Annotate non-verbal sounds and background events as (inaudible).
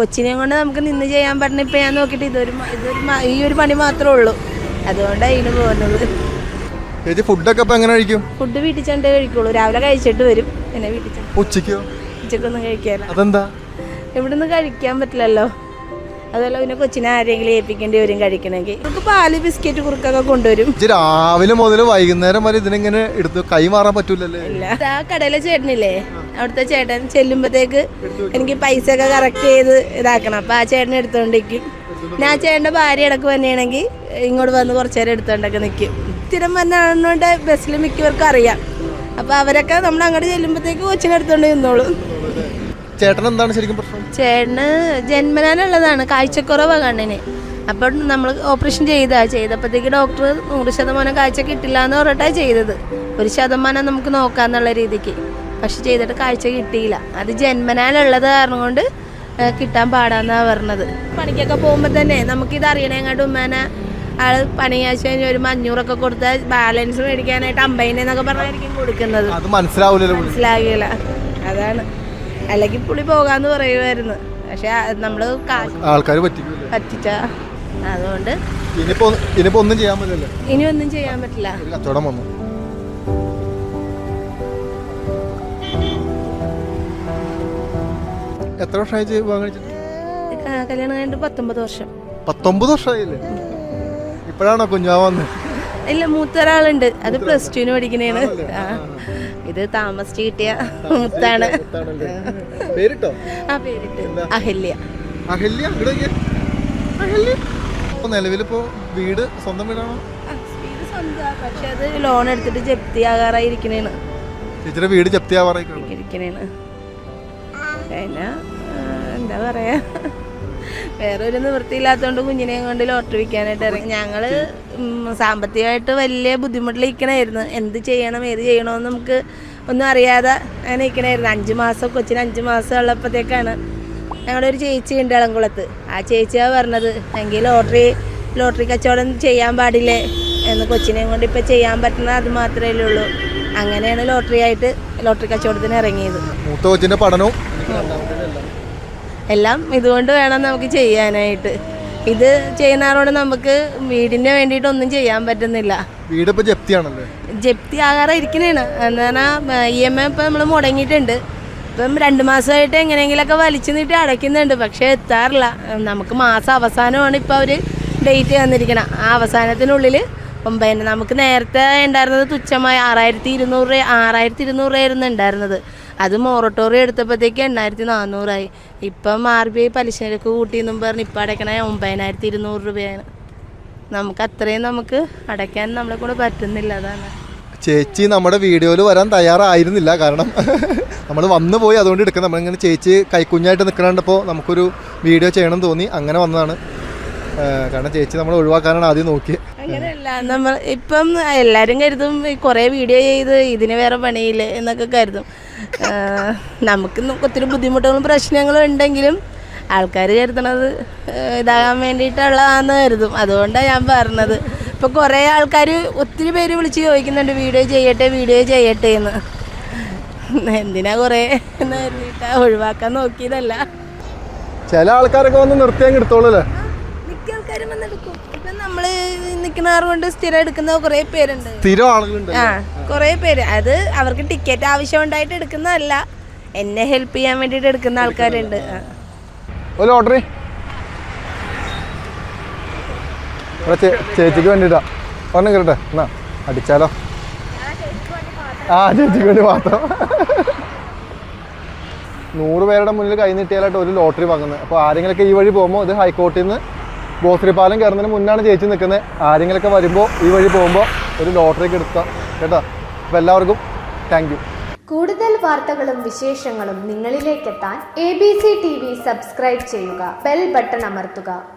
കൊച്ചിനെയും കൊണ്ട് നമുക്ക് നിന്ന് ചെയ്യാൻ പറ്റണ ഇപ്പം ഞാൻ നോക്കിയിട്ട് ഇതൊരു ഇതൊരു ഈ ഒരു പണി മാത്രമേ ഉള്ളൂ. അതുകൊണ്ടാണ് അതിന് പോകുന്നത്. ചേച്ചി ഫുഡൊക്കെ ഇപ്പൊ എങ്ങനെ കഴിക്കും? ഫുഡ് വീട്ടിൽ ചെണ്ടേ കഴിക്കുള്ളൂ. രാവിലെ കഴിച്ചിട്ട് വരും. പിന്നെ വീട്ടിൽ ചെന്ന് ഉച്ചയ്ക്കോ? ഉച്ചക്കൊന്നും കഴിക്കാനില്ല അതെന്താ? ഇവിടുന്ന് കഴിക്കാൻ പറ്റില്ലല്ലോ. അതുപോലെ പിന്നെ കൊച്ചിനെ ആരെങ്കിലും ഏൽപ്പിക്കേണ്ടി വരും കഴിക്കണമെങ്കിൽ. നമുക്ക് പാൽ ബിസ്ക്കറ്റ് കുറുക്കൊക്കെ കൊണ്ടുവരും. രാവിലെ മുതൽ വൈകുന്നേരം വരെ ഇതിനെങ്ങനെ എടുത്ത് കൈമാറാൻ പറ്റൂലല്ലേ? ഇല്ല. ആ കടയിലെ ചേട്ടനില്ലേ? അവിടുത്തെ ചേട്ടൻ ചെല്ലുമ്പോഴത്തേക്ക് എനിക്ക് പൈസ ഒക്കെ കറക്റ്റ് ചെയ്ത് ഇതാക്കണം. അപ്പം ആ ചേട്ടൻ എടുത്തുകൊണ്ടിരിക്കും ഞാൻ ആ ചേട്ടന്റെ ഭാര്യ ഇടയ്ക്ക് വന്നെയാണെങ്കിൽ ഇങ്ങോട്ട് വന്ന് കുറച്ച് നേരം എടുത്തോണ്ടൊക്കെ നിൽക്കും സ്ഥിരം വന്നതുകൊണ്ട് ബസ്സിൽ മിക്കവർക്കും അറിയാം. അപ്പോൾ അവരൊക്കെ നമ്മൾ അങ്ങോട്ട് ചെല്ലുമ്പോഴത്തേക്ക് കൊച്ചിനെ എടുത്തോണ്ട് നിന്നോളും. ചേട്ടൻ എന്താണ് ശരിക്കും പ്രശ്നം? ചേട്ടന് ജന്മനാനുള്ളതാണ്. കാഴ്ചക്കുറവാണ് കണ്ണിന്. അപ്പം നമ്മൾ ഓപ്പറേഷൻ ചെയ്താ. ചെയ്തപ്പോഴത്തേക്ക് ഡോക്ടർ നൂറ് ശതമാനം കാഴ്ച കിട്ടില്ല എന്ന് പറഞ്ഞിട്ടാണ് ചെയ്തത്. ഒരു ശതമാനം നമുക്ക് നോക്കാന്നുള്ള രീതിക്ക്. പക്ഷെ ചെയ്തിട്ട് കാഴ്ച കിട്ടിയില്ല. അത് ജന്മനാലുള്ളത് കാരണം കൊണ്ട് കിട്ടാൻ പാടാന്നാ പറഞ്ഞത്. പണിക്കൊക്കെ പോകുമ്പോൾ തന്നെ നമുക്ക് നമുക്കിത് അറിയണേങ്ങാട്ട് ഉമ്മേനെ ആൾ പണി കാഴ്ച കഴിഞ്ഞ് വരുമ്പോൾ അഞ്ഞൂറൊക്കെ കൊടുത്താൽ ബാലൻസ് മേടിക്കാനായിട്ട് അമ്പതിനൊക്കെ പറഞ്ഞായിരിക്കും കൊടുക്കുന്നത്. മനസ്സിലാകില്ല അതാണ്. അല്ലെങ്കിൽ പുളി പോകാന്ന് പറയുമായിരുന്നു പക്ഷെ നമ്മൾ കാശ് ആൾക്കാർ പറ്റിച്ച. അതുകൊണ്ട് ഇനി ഒന്നും ചെയ്യാൻ പറ്റില്ല. എത്ര വർഷമായി വിവാഹം കഴിച്ചിട്ട്? കല്യാണം കഴിഞ്ഞിട്ട് പത്തൊമ്പത് വർഷം. പത്തൊമ്പത് വർഷമായില്ലേ? ഇപ്പോഴാണോ കുഞ്ഞാവ് വന്ന്? ഇല്ല മൂത്തൊരാളുണ്ട്. അത് പ്ലസ് ടുവിന് പഠിക്കണേണ്. ഇത് താമസിച്ച് കിട്ടിയ മുത്താണ്. പേരിട്ടോ? ആ പേരിട്ട്. അഹല്യ. അഹല്യ. അഹല്യ? നിലവിലിപ്പോ വീട് സ്വന്തം വീടാണോ? പക്ഷെ അത് ലോൺ എടുത്തിട്ട് ജപ്തിയാകാറായി ഇരിക്കണേണ് ചേച്ചിയുടെ വീട് ജപ്തി ആവാറേക്കാണ് ഇരിക്കണേണ് പിന്നെ എന്താ പറയാ വേറെ ഒരു നിവൃത്തിയില്ലാത്തതുകൊണ്ട് കുഞ്ഞിനെയും കൊണ്ട് ലോട്ടറി വിൽക്കാനായിട്ട് ഇറങ്ങി. ഞങ്ങൾ സാമ്പത്തികമായിട്ട് വലിയ ബുദ്ധിമുട്ടിലിരിക്കണമായിരുന്നു എന്ത് ചെയ്യണം ഏത് ചെയ്യണമെന്ന് നമുക്ക് ഒന്നും അറിയാതെ അങ്ങനെ ഇരിക്കണമായിരുന്നു അഞ്ച് മാസം കൊച്ചിന് അഞ്ച് മാസം ഉള്ളപ്പോഴത്തേക്കാണ് ഞങ്ങളുടെ ഒരു ചേച്ചി ഉണ്ട് ഇളംകുളത്ത് ആ ചേച്ചിയാണ് പറഞ്ഞത് എങ്കിൽ ലോട്ടറി ലോട്ടറി കച്ചവടം ചെയ്യാൻ പാടില്ലേ? എന്ന് കൊച്ചിനെയും കൊണ്ട് ഇപ്പം ചെയ്യാൻ പറ്റുന്നത് അത് മാത്രമേ ഉള്ളൂ. അങ്ങനെയാണ് ലോട്ടറി ആയിട്ട് ലോട്ടറി കച്ചവടത്തിന് ഇറങ്ങിയത്. മൂത്ത കൊച്ചിന്റെ പഠനവും? എല്ലാം. ഇതുകൊണ്ട് വേണം നമുക്ക് ചെയ്യാനായിട്ട്. ഇത് ചെയ്യുന്നവരോട് നമുക്ക് വീടിന് വേണ്ടിയിട്ട് ഒന്നും ചെയ്യാൻ പറ്റുന്നില്ല. വീട് ഇപ്പൊ ജപ്തി ആകാറെ ഇരിക്കണേണ്. എന്ന് പറഞ്ഞാൽ ഇ എം ഐ ഇപ്പം നമ്മൾ മുടങ്ങിയിട്ടുണ്ട്. ഇപ്പം രണ്ട് മാസമായിട്ട് എങ്ങനെയെങ്കിലുമൊക്കെ വലിച്ചു നീട്ടി അടയ്ക്കുന്നുണ്ട്. പക്ഷേ എത്താറില്ല. നമുക്ക് മാസം അവസാനമാണ് ഇപ്പോൾ അവർ ഡേറ്റ് തന്നിരിക്കണം. ആ അവസാനത്തിനുള്ളിൽ ഒമ്പതിന് നമുക്ക് നേരത്തെ ഉണ്ടായിരുന്നത് തുച്ഛമായ ആറായിരത്തി ഇരുന്നൂറ് ആറായിരത്തി ഇരുന്നൂറ് രൂപയായിരുന്നു ഉണ്ടായിരുന്നത് അത് മോറട്ടോറിയം എടുത്തപ്പോഴത്തേക്ക് എണ്ണായിരത്തി നാനൂറായി ഇപ്പം ആർ ബി ഐ പലിശ നിരക്ക് കൂട്ടിയെന്നും പറഞ്ഞ് ഇപ്പം അടയ്ക്കണ ഒമ്പതിനായിരത്തി ഇരുന്നൂറ് രൂപയാണ്. നമുക്ക് അത്രയും നമുക്ക് അടയ്ക്കാൻ നമ്മളെ കൂടെ പറ്റുന്നില്ല അതാണ്. ചേച്ചി നമ്മുടെ വീഡിയോയിൽ വരാൻ തയ്യാറായിരുന്നില്ല കാരണം (laughs) നമ്മൾ വന്നു പോയി അതുകൊണ്ട് എടുക്കുന്നത്. നമ്മളിങ്ങനെ ചേച്ചി കൈക്കുഞ്ഞായിട്ട് നിൽക്കണപ്പോൾ നമുക്കൊരു വീഡിയോ ചെയ്യണം തോന്നി അങ്ങനെ വന്നതാണ്. കാരണം ചേച്ചി നമ്മൾ ഒഴിവാക്കാനാണ് ആദ്യം നോക്കിയത് അങ്ങനെയല്ല. നമ്മൾ ഇപ്പം എല്ലാവരും കരുതും കുറേ വീഡിയോ ചെയ്ത് ഇതിന് വേറെ പണിയില്ലേ എന്നൊക്കെ കരുതും. നമുക്ക് ഒത്തിരി ബുദ്ധിമുട്ടുകളും പ്രശ്നങ്ങളും ഉണ്ടെങ്കിലും ആൾക്കാർ കരുതണത് ഇതാകാൻ വേണ്ടിയിട്ടുള്ളതാണെന്ന് കരുതും. അതുകൊണ്ടാണ് ഞാൻ പറഞ്ഞത്. ഇപ്പോൾ കുറേ ആൾക്കാർ ഒത്തിരി പേര് വിളിച്ച് ചോദിക്കുന്നുണ്ട് വീഡിയോ ചെയ്യട്ടെ വീഡിയോ ചെയ്യട്ടെ എന്ന്. എന്തിനാ കുറേ എന്ന് കരുതിയിട്ടാ ഒഴിവാക്കാൻ നോക്കിയതല്ല. ചില ആൾക്കാരൊക്കെ വന്ന് നിർത്തിയാൽ എടുത്തോളൂ നമ്മൾ നിൽക്കുന്ന കൊണ്ട് സ്ഥിരം എടുക്കുന്ന കുറേ പേരുണ്ട്. സ്ഥിരം ആളുകളുണ്ട് ആ കുറേ പേര്. അത് അവർക്ക് ടിക്കറ്റ് ആവശ്യം ഉണ്ടായിട്ട് എടുക്കുന്നതല്ല. എന്നെ ഹെൽപ്പ് ചെയ്യാൻ വേണ്ടിയിട്ട് എടുക്കുന്ന ആൾക്കാരുണ്ട്. ഒരു ചേ- ചേച്ചിക്ക് വേണ്ടിട്ടാ പറഞ്ഞു കേട്ടെ. എന്നാ അടിച്ചാലോ? ആ ചേച്ചിക്ക് വേണ്ടി മാത്രം. നൂറ് പേരുടെ മുന്നിൽ കൈ നീട്ടിയാലായിട്ട് ഒരു ലോട്ടറി വാങ്ങുന്നത്. അപ്പോൾ ആരെങ്കിലൊക്കെ ഈ വഴി പോകുമ്പോൾ ഇത് ഹൈക്കോർട്ടിൽ നിന്ന് ബോസ്രി പാലം കയറുന്നതിന് മുന്നാണ് ചേച്ചി നിൽക്കുന്നത്. ആരെങ്കിലൊക്കെ വരുമ്പോൾ ഈ വഴി പോകുമ്പോൾ ഒരു ലോട്ടറിക്ക് എടുക്കാം കേട്ടോ? അപ്പോൾ എല്ലാവർക്കും താങ്ക് കൂടുതൽ വാർത്തകളും വിശേഷങ്ങളും നിങ്ങളിലേക്കെത്താൻ A B C T V subscribe ചെയ്യുക. ബെൽ ബട്ടൺ അമർത്തുക.